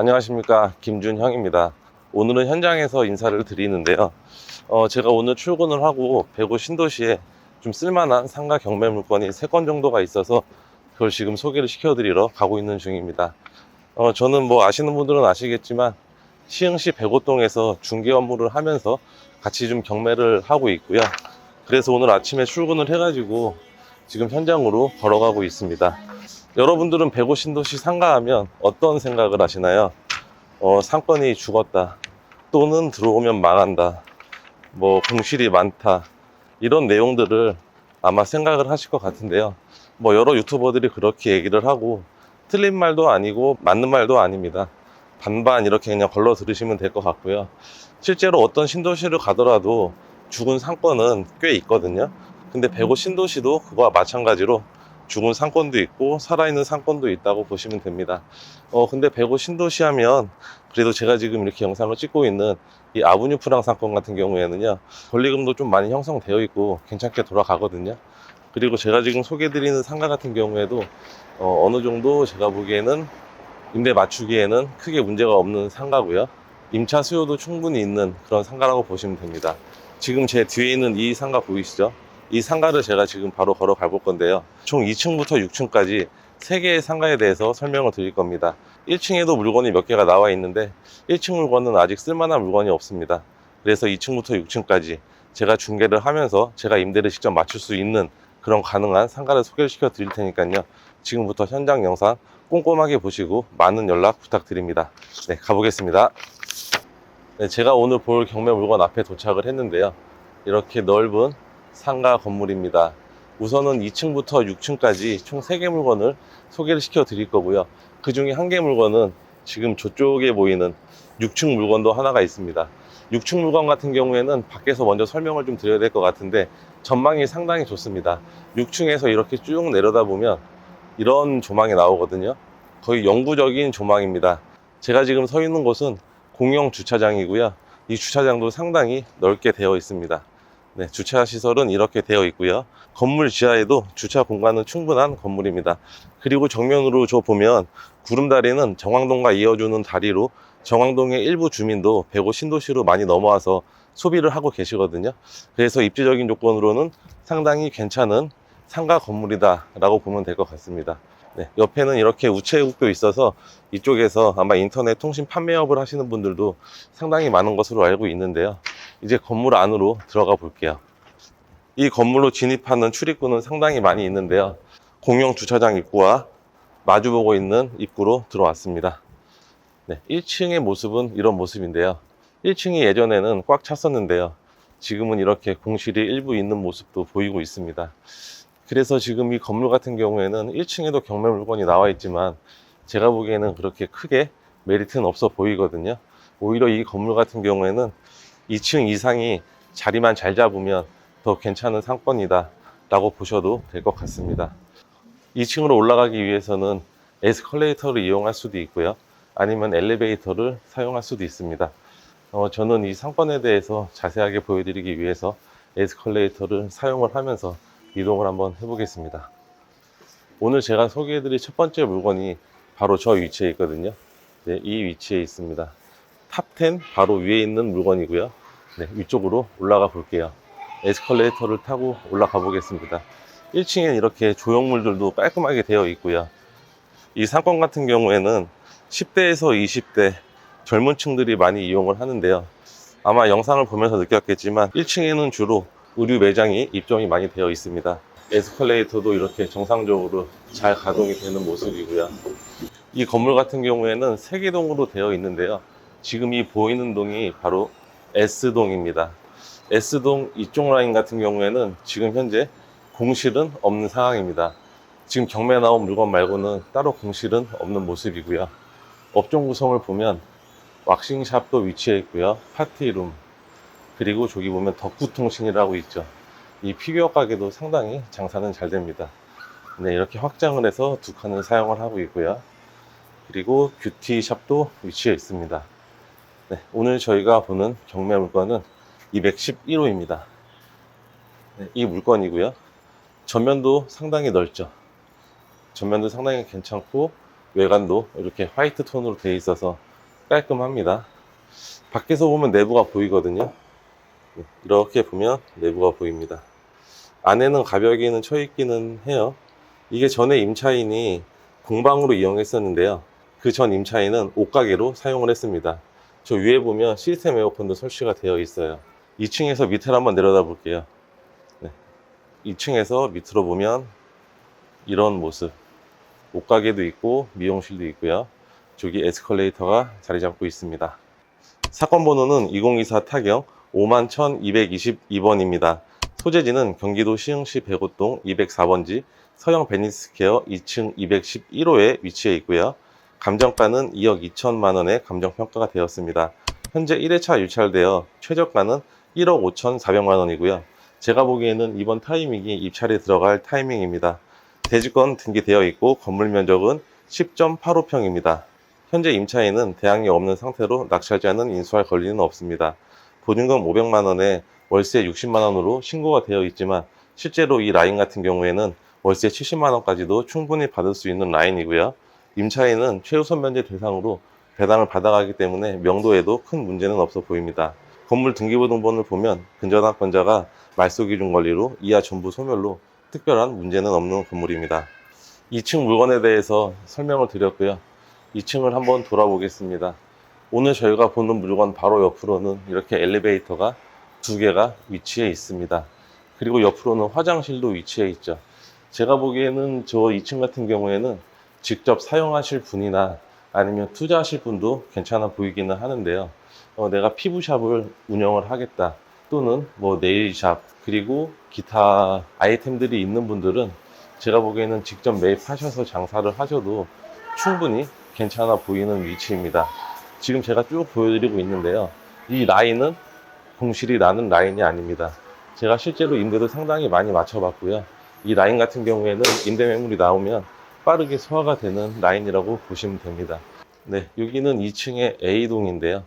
안녕하십니까 김준형입니다. 오늘은 현장에서 인사를 드리는데요. 어, 제가 오늘 출근을 하고 배구 신도시에 좀 쓸만한 상가 경매 물건이 3건 정도가 있어서 그걸 지금 소개를 시켜드리러 가고 있는 중입니다. 어, 저는 뭐 아시는 분들은 아시겠지만 시흥시 백오동에서 중개 업무를 하면서 같이 좀 경매를 하고 있고요. 그래서 오늘 아침에 출근을 해가지고 지금 현장으로 걸어가고 있습니다. 여러분들은 백오 신도시 상가하면 어떤 생각을 하시나요? 어, 상권이 죽었다. 또는 들어오면 망한다. 뭐 공실이 많다. 이런 내용들을 아마 생각을 하실 것 같은데요. 뭐 여러 유튜버들이 그렇게 얘기를 하고 틀린 말도 아니고 맞는 말도 아닙니다. 반반 이렇게 그냥 걸러 들으시면 될 것 같고요. 실제로 어떤 신도시를 가더라도 죽은 상권은 꽤 있거든요. 근데 백오 신도시도 그거와 마찬가지로 죽은 상권도 있고 살아있는 상권도 있다고 보시면 됩니다. 어 근데 백오 신도시 하면 그래도 제가 지금 이렇게 영상을 찍고 있는 이 아브뉴 프랑 상권 같은 경우에는요 권리금도 좀 많이 형성되어 있고 괜찮게 돌아가거든요. 그리고 제가 지금 소개드리는 상가 같은 경우에도 어, 어느 정도 제가 보기에는 임대 맞추기에는 크게 문제가 없는 상가고요. 임차 수요도 충분히 있는 그런 상가라고 보시면 됩니다. 지금 제 뒤에 있는 이 상가 보이시죠? 이 상가를 제가 지금 바로 걸어가 볼 건데요. 총 2층부터 6층까지 3개의 상가에 대해서 설명을 드릴 겁니다. 1층에도 물건이 몇 개가 나와 있는데 1층 물건은 아직 쓸만한 물건이 없습니다. 그래서 2층부터 6층까지 제가 중개를 하면서 제가 임대를 직접 맞출 수 있는 그런 가능한 상가를 소개를 시켜 드릴 테니까요. 지금부터 현장 영상 꼼꼼하게 보시고 많은 연락 부탁드립니다. 네, 가보겠습니다. 네, 제가 오늘 볼 경매 물건 앞에 도착을 했는데요. 이렇게 넓은 상가 건물입니다. 우선은 2층부터 6층까지 총 3개 물건을 소개를 시켜 드릴 거고요. 그 중에 한 개 물건은 지금 저쪽에 보이는 6층 물건도 하나가 있습니다. 6층 물건 같은 경우에는 밖에서 먼저 설명을 좀 드려야 될 것 같은데 전망이 상당히 좋습니다. 6층에서 이렇게 쭉 내려다 보면 이런 조망이 나오거든요. 거의 영구적인 조망입니다. 제가 지금 서 있는 곳은 공영 주차장이고요. 이 주차장도 상당히 넓게 되어 있습니다. 네, 주차 시설은 이렇게 되어 있고요. 건물 지하에도 주차 공간은 충분한 건물입니다. 그리고 정면으로 저 보면 구름다리는 정왕동과 이어주는 다리로 정왕동의 일부 주민도 백오 신도시로 많이 넘어와서 소비를 하고 계시거든요. 그래서 입지적인 조건으로는 상당히 괜찮은 상가 건물이다라고 보면 될 것 같습니다. 네, 옆에는 이렇게 우체국도 있어서 이쪽에서 아마 인터넷 통신 판매업을 하시는 분들도 상당히 많은 것으로 알고 있는데요. 이제 건물 안으로 들어가 볼게요. 이 건물로 진입하는 출입구는 상당히 많이 있는데요. 공영 주차장 입구와 마주보고 있는 입구로 들어왔습니다. 네, 1층의 모습은 이런 모습인데요. 1층이 예전에는 꽉 찼었는데요. 지금은 이렇게 공실이 일부 있는 모습도 보이고 있습니다. 그래서 지금 이 건물 같은 경우에는 1층에도 경매 물건이 나와 있지만 제가 보기에는 그렇게 크게 메리트는 없어 보이거든요. 오히려 이 건물 같은 경우에는 2층 이상이 자리만 잘 잡으면 더 괜찮은 상권이다 라고 보셔도 될 것 같습니다. 2층으로 올라가기 위해서는 에스컬레이터를 이용할 수도 있고요. 아니면 엘리베이터를 사용할 수도 있습니다. 어, 저는 이 상권에 대해서 자세하게 보여드리기 위해서 에스컬레이터를 사용을 하면서 이동을 한번 해보겠습니다. 오늘 제가 소개해드릴 첫 번째 물건이 바로 저 위치에 있거든요. 네, 이 위치에 있습니다. 탑10 바로 위에 있는 물건이고요. 네, 위쪽으로 올라가 볼게요. 에스컬레이터를 타고 올라가 보겠습니다. 1층엔 이렇게 조형물들도 깔끔하게 되어 있고요. 이 상권 같은 경우에는 10대에서 20대 젊은 층들이 많이 이용을 하는데요. 아마 영상을 보면서 느꼈겠지만 1층에는 주로 의류 매장이 입점이 많이 되어 있습니다. 에스컬레이터도 이렇게 정상적으로 잘 가동이 되는 모습이고요. 이 건물 같은 경우에는 세 개 동으로 되어 있는데요. 지금 이 보이는 동이 바로 S동입니다. S동 이쪽 라인 같은 경우에는 지금 현재 공실은 없는 상황입니다. 지금 경매 나온 물건 말고는 따로 공실은 없는 모습이고요. 업종 구성을 보면 왁싱샵도 위치해 있고요. 파티룸, 그리고 저기 보면 덕구통신이라고 있죠. 이 피규어 가게도 상당히 장사는 잘 됩니다. 네, 이렇게 확장을 해서 두 칸을 사용을 하고 있고요. 그리고 뷰티샵도 위치해 있습니다. 네, 오늘 저희가 보는 경매 물건은 211호입니다. 네, 이 물건이고요. 전면도 상당히 넓죠. 전면도 상당히 괜찮고 외관도 이렇게 화이트 톤으로 되어 있어서 깔끔합니다. 밖에서 보면 내부가 보이거든요. 네, 이렇게 보면 내부가 보입니다. 안에는 가벽이는 쳐 있기는 해요. 이게 전에 임차인이 공방으로 이용했었는데요. 그 전 임차인은 옷가게로 사용을 했습니다. 저 위에 보면 시스템 에어컨도 설치가 되어 있어요. 2층에서 밑을 한번 내려다 볼게요. 네. 2층에서 밑으로 보면 이런 모습. 옷가게도 있고 미용실도 있고요. 저기 에스컬레이터가 자리 잡고 있습니다. 사건 번호는 2024 타경 51,222번입니다. 소재지는 경기도 시흥시 백오동 204번지 서영 베니스케어 2층 211호에 위치해 있고요. 감정가는 2억 2천만 원의 감정평가가 되었습니다. 현재 1회차 유찰되어 최저가는 1억 5천4백만 원이고요. 제가 보기에는 이번 타이밍이 입찰에 들어갈 타이밍입니다. 대지권 등기되어 있고 건물 면적은 10.85평입니다. 현재 임차인은 대항력 없는 상태로 낙찰자는 인수할 권리는 없습니다. 보증금 500만 원에 월세 60만 원으로 신고가 되어 있지만 실제로 이 라인 같은 경우에는 월세 70만 원까지도 충분히 받을 수 있는 라인이고요. 임차인은 최우선 면제 대상으로 배당을 받아가기 때문에 명도에도 큰 문제는 없어 보입니다. 건물 등기부등본을 보면 근저당권자가 말소기준 권리로 이하 전부 소멸로 특별한 문제는 없는 건물입니다. 2층 물건에 대해서 설명을 드렸고요. 2층을 한번 돌아보겠습니다. 오늘 저희가 보는 물건 바로 옆으로는 이렇게 엘리베이터가 두 개가 위치해 있습니다. 그리고 옆으로는 화장실도 위치해 있죠. 제가 보기에는 저 2층 같은 경우에는 직접 사용하실 분이나 아니면 투자하실 분도 괜찮아 보이기는 하는데요. 어, 내가 피부샵을 운영을 하겠다. 또는 뭐 네일샵 그리고 기타 아이템들이 있는 분들은 제가 보기에는 직접 매입하셔서 장사를 하셔도 충분히 괜찮아 보이는 위치입니다. 지금 제가 쭉 보여드리고 있는데요. 이 라인은 공실이 나는 라인이 아닙니다. 제가 실제로 임대도 상당히 많이 맞춰봤고요. 이 라인 같은 경우에는 임대 매물이 나오면 빠르게 소화가 되는 라인이라고 보시면 됩니다. 네, 여기는 2층의 A동인데요.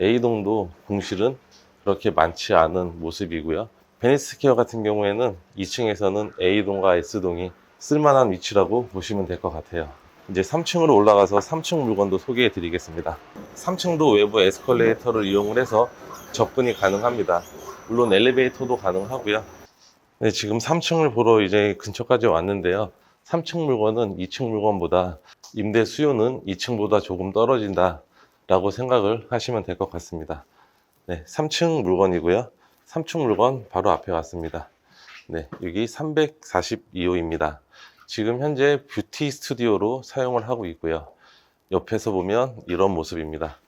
A동도 공실은 그렇게 많지 않은 모습이고요. 베니스케어 같은 경우에는 2층에서는 A동과 S동이 쓸만한 위치라고 보시면 될 것 같아요. 이제 3층으로 올라가서 3층 물건도 소개해 드리겠습니다. 3층도 외부 에스컬레이터를 이용을 해서 접근이 가능합니다. 물론 엘리베이터도 가능하고요. 네, 지금 3층을 보러 이제 근처까지 왔는데요. 3층 물건은 2층 물건보다 임대 수요는 2층보다 조금 떨어진다 라고 생각을 하시면 될 것 같습니다. 네, 3층 물건이고요. 3층 물건 바로 앞에 왔습니다. 네, 여기 342호입니다. 지금 현재 뷰티 스튜디오로 사용을 하고 있고요. 옆에서 보면 이런 모습입니다.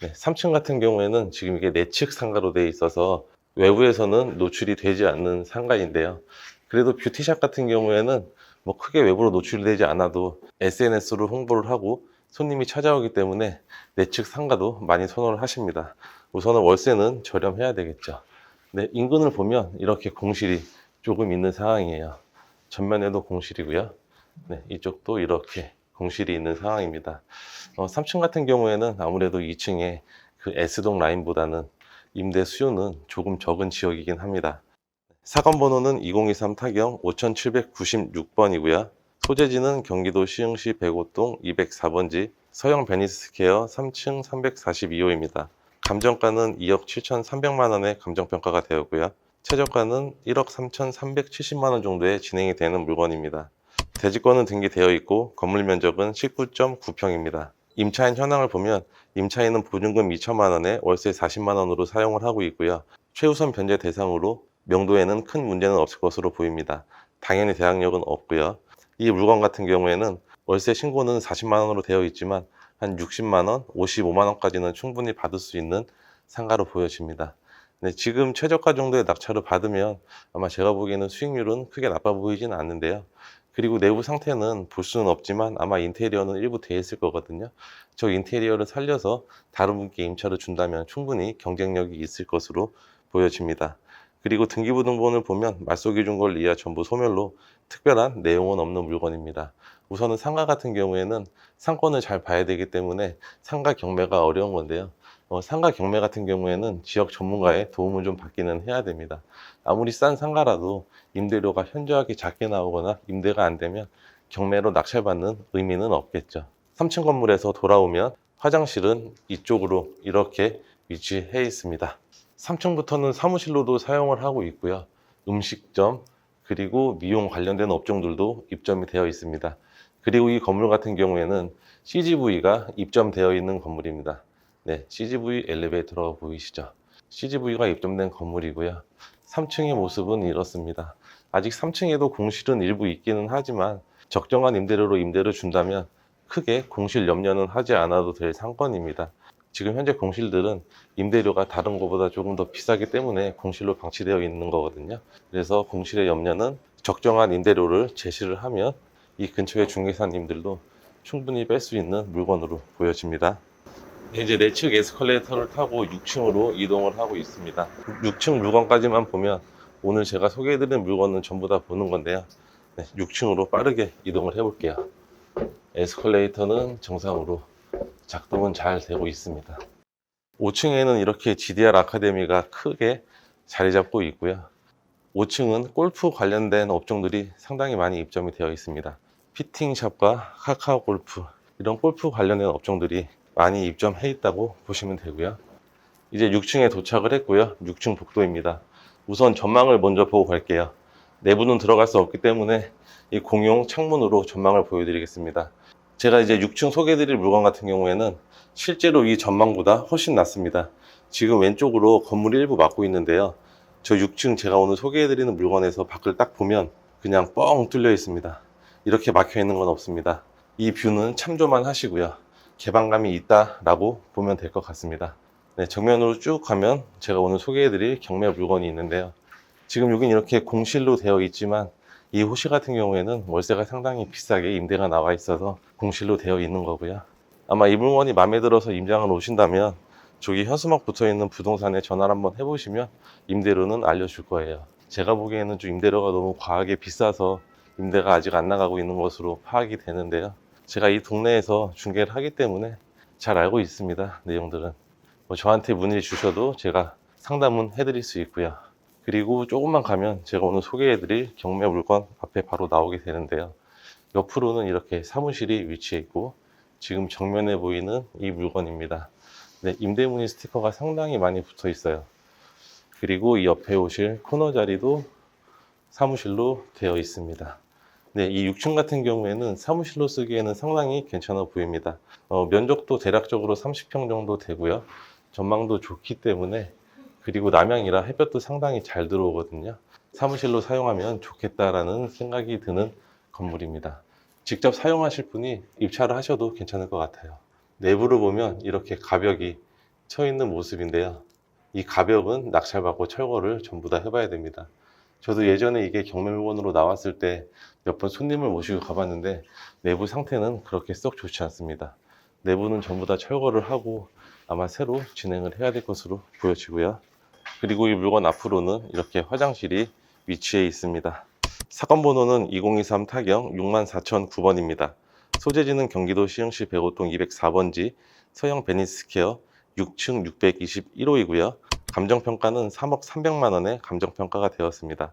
네, 3층 같은 경우에는 지금 이게 내측 상가로 되어 있어서 외부에서는 노출이 되지 않는 상가인데요. 그래도 뷰티샵 같은 경우에는 뭐 크게 외부로 노출되지 않아도 SNS로 홍보를 하고 손님이 찾아오기 때문에 내측 상가도 많이 선호를 하십니다. 우선은 월세는 저렴해야 되겠죠. 네, 인근을 보면 이렇게 공실이 조금 있는 상황이에요. 전면에도 공실이고요. 네, 이쪽도 이렇게 공실이 있는 상황입니다. 어, 3층 같은 경우에는 아무래도 2층에 그 S동 라인보다는 임대 수요는 조금 적은 지역이긴 합니다. 사건 번호는 2023 타경 5796번이고요. 소재지는 경기도 시흥시 백오동 204번지 서영 베니스케어 3층 342호입니다. 감정가는 2억 7,300만 원의 감정평가가 되었고요. 최저가는 1억 3,370만 원 정도에 진행이 되는 물건입니다. 대지권은 등기되어 있고 건물 면적은 19.9평입니다. 임차인 현황을 보면 임차인은 보증금 2천만 원에 월세 40만 원으로 사용을 하고 있고요. 최우선 변제 대상으로 명도에는 큰 문제는 없을 것으로 보입니다. 당연히 대항력은 없고요. 이 물건 같은 경우에는 월세 신고는 40만 원으로 되어 있지만 한 60만 원, 55만 원까지는 충분히 받을 수 있는 상가로 보여집니다. 네, 지금 최저가 정도의 낙찰을 받으면 아마 제가 보기에는 수익률은 크게 나빠 보이지는 않는데요. 그리고 내부 상태는 볼 수는 없지만 아마 인테리어는 일부 되어 있을 거거든요. 저 인테리어를 살려서 다른 분께 임차를 준다면 충분히 경쟁력이 있을 것으로 보여집니다. 그리고 등기부등본을 보면 말소기준걸 이하 전부 소멸로 특별한 내용은 없는 물건입니다. 우선은 상가 같은 경우에는 상권을 잘 봐야 되기 때문에 상가 경매가 어려운 건데요. 어, 상가 경매 같은 경우에는 지역 전문가의 도움을 좀 받기는 해야 됩니다. 아무리 싼 상가라도 임대료가 현저하게 작게 나오거나 임대가 안 되면 경매로 낙찰받는 의미는 없겠죠. 3층 건물에서 돌아오면 화장실은 이쪽으로 이렇게 위치해 있습니다. 3층부터는 사무실로도 사용을 하고 있고요. 음식점, 그리고 미용 관련된 업종들도 입점이 되어 있습니다. 그리고 이 건물 같은 경우에는 CGV가 입점되어 있는 건물입니다. 네, CGV 엘리베이터가 보이시죠? CGV가 입점된 건물이고요. 3층의 모습은 이렇습니다. 아직 3층에도 공실은 일부 있기는 하지만 적정한 임대료로 임대를 준다면 크게 공실 염려는 하지 않아도 될 상권입니다. 지금 현재 공실들은 임대료가 다른 곳보다 조금 더 비싸기 때문에 공실로 방치되어 있는 거거든요. 그래서 공실의 염려는 적정한 임대료를 제시를 하면 이 근처의 중개사님들도 충분히 뺄 수 있는 물건으로 보여집니다. 이제 내측 에스컬레이터를 타고 6층으로 이동을 하고 있습니다. 6층 물건까지만 보면 오늘 제가 소개해드린 물건은 전부 다 보는 건데요. 네, 6층으로 빠르게 이동을 해볼게요. 에스컬레이터는 정상으로 작동은 잘 되고 있습니다. 5층에는 이렇게 GDR 아카데미가 크게 자리 잡고 있고요. 5층은 골프 관련된 업종들이 상당히 많이 입점이 되어 있습니다. 피팅샵과 카카오 골프 이런 골프 관련된 업종들이 많이 입점해 있다고 보시면 되고요. 이제 6층에 도착을 했고요. 6층 복도입니다. 우선 전망을 먼저 보고 갈게요. 내부는 들어갈 수 없기 때문에 이 공용 창문으로 전망을 보여드리겠습니다. 제가 이제 6층 소개해드릴 물건 같은 경우에는 실제로 이 전망보다 훨씬 낫습니다. 지금 왼쪽으로 건물 일부 막고 있는데요. 저 6층 제가 오늘 소개해드리는 물건에서 밖을 딱 보면 그냥 뻥 뚫려 있습니다. 이렇게 막혀 있는 건 없습니다. 이 뷰는 참조만 하시고요. 개방감이 있다라고 보면 될 것 같습니다. 네, 정면으로 쭉 가면 제가 오늘 소개해드릴 경매 물건이 있는데요. 지금 여긴 이렇게 공실로 되어 있지만 이 호시 같은 경우에는 월세가 상당히 비싸게 임대가 나와 있어서 공실로 되어 있는 거고요. 아마 이 물건이 마음에 들어서 임장을 오신다면 저기 현수막 붙어 있는 부동산에 전화를 한번 해보시면 임대료는 알려줄 거예요. 제가 보기에는 좀 임대료가 너무 과하게 비싸서 임대가 아직 안 나가고 있는 것으로 파악이 되는데요. 제가 이 동네에서 중개를 하기 때문에 잘 알고 있습니다. 내용들은. 뭐 저한테 문의 주셔도 제가 상담은 해드릴 수 있고요. 그리고 조금만 가면 제가 오늘 소개해드릴 경매 물건 앞에 바로 나오게 되는데요. 옆으로는 이렇게 사무실이 위치해 있고 지금 정면에 보이는 이 물건입니다. 네, 임대문의 스티커가 상당히 많이 붙어 있어요. 그리고 이 옆에 오실 코너 자리도 사무실로 되어 있습니다. 네, 이 6층 같은 경우에는 사무실로 쓰기에는 상당히 괜찮아 보입니다. 어, 면적도 대략적으로 30평 정도 되고요. 전망도 좋기 때문에 그리고 남향이라 햇볕도 상당히 잘 들어오거든요. 사무실로 사용하면 좋겠다라는 생각이 드는 건물입니다. 직접 사용하실 분이 입찰을 하셔도 괜찮을 것 같아요. 내부를 보면 이렇게 가벽이 쳐 있는 모습인데요. 이 가벽은 낙찰받고 철거를 전부 다 해봐야 됩니다. 저도 예전에 이게 경매물건으로 나왔을 때 몇 번 손님을 모시고 가봤는데 내부 상태는 그렇게 썩 좋지 않습니다. 내부는 전부 다 철거를 하고 아마 새로 진행을 해야 될 것으로 보여지고요. 그리고 이 물건 앞으로는 이렇게 화장실이 위치해 있습니다. 사건 번호는 2023 타경 64,009번입니다. 소재지는 경기도 시흥시 백오동 204번지 서영 베니스케어 6층 621호이고요. 감정평가는 3억 300만 원의 감정평가가 되었습니다.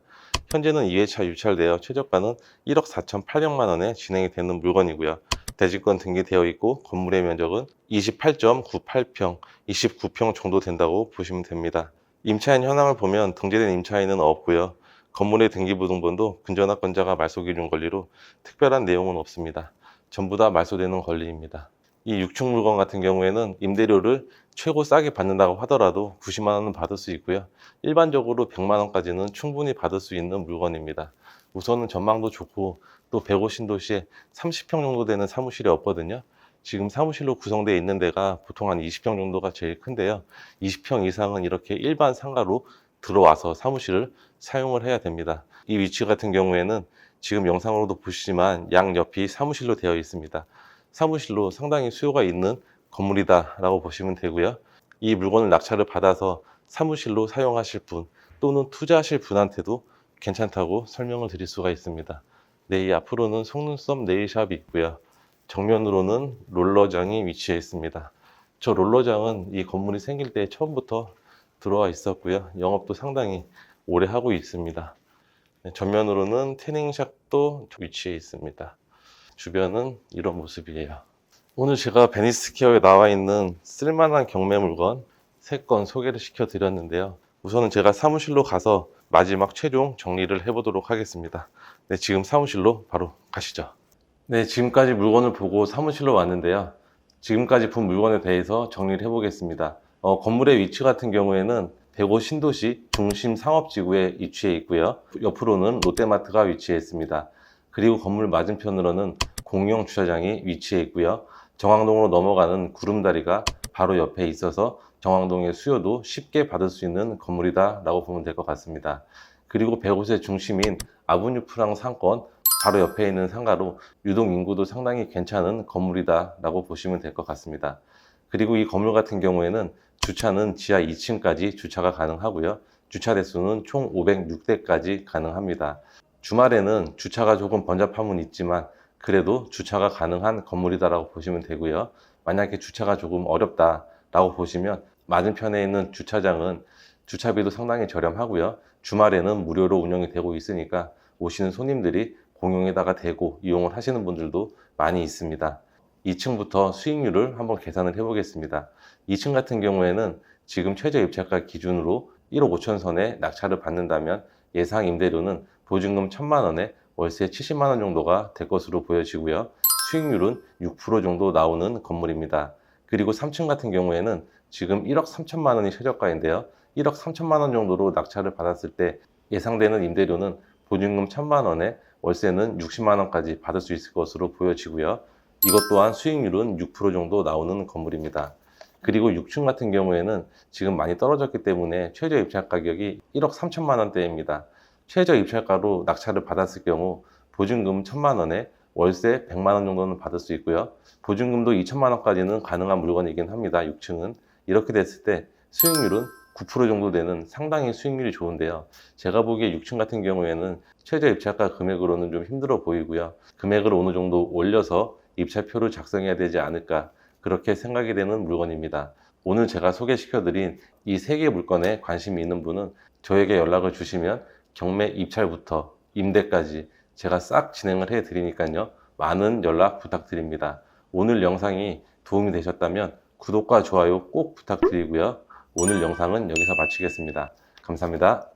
현재는 2회차 유찰되어 최저가는 1억 4,800만 원에 진행이 되는 물건이고요. 대지권 등기되어 있고 건물의 면적은 28.98평, 29평 정도 된다고 보시면 됩니다. 임차인 현황을 보면 등재된 임차인은 없고요. 건물의 등기부등본도 근전화권자가 말소 기준 권리로 특별한 내용은 없습니다. 전부 다 말소되는 권리입니다. 이 6층 물건 같은 경우에는 임대료를 최고 싸게 받는다고 하더라도 90만 원은 받을 수 있고요. 일반적으로 100만 원까지는 충분히 받을 수 있는 물건입니다. 우선은 전망도 좋고 또 150신도시에 30평 정도 되는 사무실이 없거든요. 지금 사무실로 구성되어 있는 데가 보통 한 20평 정도가 제일 큰데요. 20평 이상은 이렇게 일반 상가로 들어와서 사무실을 사용을 해야 됩니다. 이 위치 같은 경우에는 지금 영상으로도 보시지만 양옆이 사무실로 되어 있습니다. 사무실로 상당히 수요가 있는 건물이다라고 보시면 되고요. 이 물건을 낙찰을 받아서 사무실로 사용하실 분 또는 투자하실 분한테도 괜찮다고 설명을 드릴 수가 있습니다. 네, 이 앞으로는 속눈썹 네일샵이 있고요. 정면으로는 롤러장이 위치해 있습니다. 저 롤러장은 이 건물이 생길 때 처음부터 들어와 있었고요. 영업도 상당히 오래 하고 있습니다. 네, 전면으로는 태닝샵도 위치해 있습니다. 주변은 이런 모습이에요. 오늘 제가 베니스키어에 나와 있는 쓸만한 경매 물건 3건 소개를 시켜 드렸는데요. 우선은 제가 사무실로 가서 마지막 최종 정리를 해보도록 하겠습니다. 네, 지금 사무실로 바로 가시죠. 네, 지금까지 물건을 보고 사무실로 왔는데요. 지금까지 본 물건에 대해서 정리를 해보겠습니다. 어, 건물의 위치 같은 경우에는 대구 신도시 중심 상업지구에 위치해 있고요. 옆으로는 롯데마트가 위치해 있습니다. 그리고 건물 맞은편으로는 공용 주차장이 위치해 있고요. 정왕동으로 넘어가는 구름다리가 바로 옆에 있어서 정왕동의 수요도 쉽게 받을 수 있는 건물이다 라고 보면 될 것 같습니다. 그리고 105세 중심인 아브뉴 프랑 상권 바로 옆에 있는 상가로 유동 인구도 상당히 괜찮은 건물이다 라고 보시면 될 것 같습니다. 그리고 이 건물 같은 경우에는 주차는 지하 2층까지 주차가 가능하고요. 주차 대수는 총 506대까지 가능합니다. 주말에는 주차가 조금 번잡함은 있지만 그래도 주차가 가능한 건물이다라고 보시면 되고요. 만약에 주차가 조금 어렵다라고 보시면 맞은편에 있는 주차장은 주차비도 상당히 저렴하고요. 주말에는 무료로 운영이 되고 있으니까 오시는 손님들이 공용에다가 대고 이용을 하시는 분들도 많이 있습니다. 2층부터 수익률을 한번 계산을 해보겠습니다. 2층 같은 경우에는 지금 최저 입찰가 기준으로 1억 5천 선에 낙찰을 받는다면 예상 임대료는 보증금 1천만 원에 월세 70만 원 정도가 될 것으로 보여지고요. 수익률은 6% 정도 나오는 건물입니다. 그리고 3층 같은 경우에는 지금 1억 3천만 원이 최저가인데요. 1억 3천만 원 정도로 낙찰을 받았을 때 예상되는 임대료는 보증금 1천만 원에 월세는 60만 원까지 받을 수 있을 것으로 보여지고요. 이것 또한 수익률은 6% 정도 나오는 건물입니다. 그리고 6층 같은 경우에는 지금 많이 떨어졌기 때문에 최저 입찰 가격이 1억 3천만 원대입니다. 최저 입찰가로 낙찰을 받았을 경우 보증금 1천만 원에 월세 100만 원 정도는 받을 수 있고요. 보증금도 2천만 원까지는 가능한 물건이긴 합니다. 6층은. 이렇게 됐을 때 수익률은 9% 정도 되는 상당히 수익률이 좋은데요. 제가 보기에 6층 같은 경우에는 최저 입찰가 금액으로는 좀 힘들어 보이고요. 금액을 어느 정도 올려서 입찰표를 작성해야 되지 않을까 그렇게 생각이 되는 물건입니다. 오늘 제가 소개시켜드린 이 세 개 물건에 관심이 있는 분은 저에게 연락을 주시면 경매 입찰부터 임대까지 제가 싹 진행을 해 드리니까요. 많은 연락 부탁드립니다. 오늘 영상이 도움이 되셨다면 구독과 좋아요 꼭 부탁드리고요. 오늘 영상은 여기서 마치겠습니다. 감사합니다.